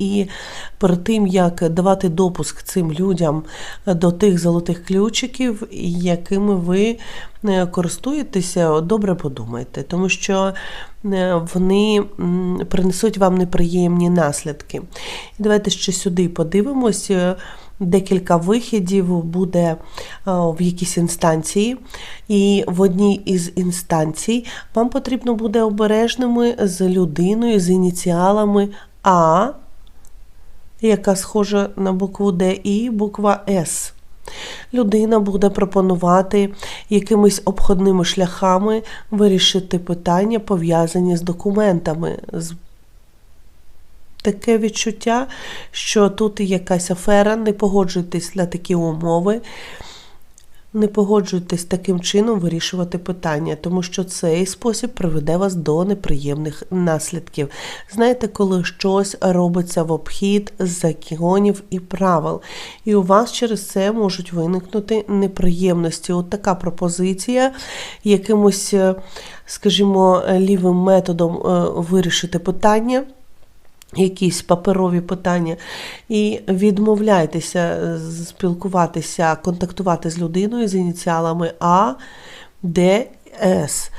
І перед тим, як давати допуск цим людям до тих золотих ключиків, якими ви е, користуєтеся, добре подумайте, тому що е, вони принесуть вам неприємні наслідки. І давайте ще сюди подивимось. е, Декілька вихідів буде е, в якійсь інстанції, і в одній із інстанцій вам потрібно буде обережними з людиною з ініціалами А, яка схожа на букву Д, і буква С. Людина буде пропонувати якимись обходними шляхами вирішити питання, пов'язані з документами, таке відчуття, що тут якась афера, не погоджуйтесь на такі умови, не погоджуйтесь таким чином вирішувати питання, тому що цей спосіб приведе вас до неприємних наслідків. Знаєте, коли щось робиться в обхід законів і правил, і у вас через це можуть виникнути неприємності. От така пропозиція якимось, е, скажімо, лівим методом е, вирішити питання якісь паперові питання, і відмовляйтеся е, спілкуватися, контактувати з людиною з ініціалами А, Д, С.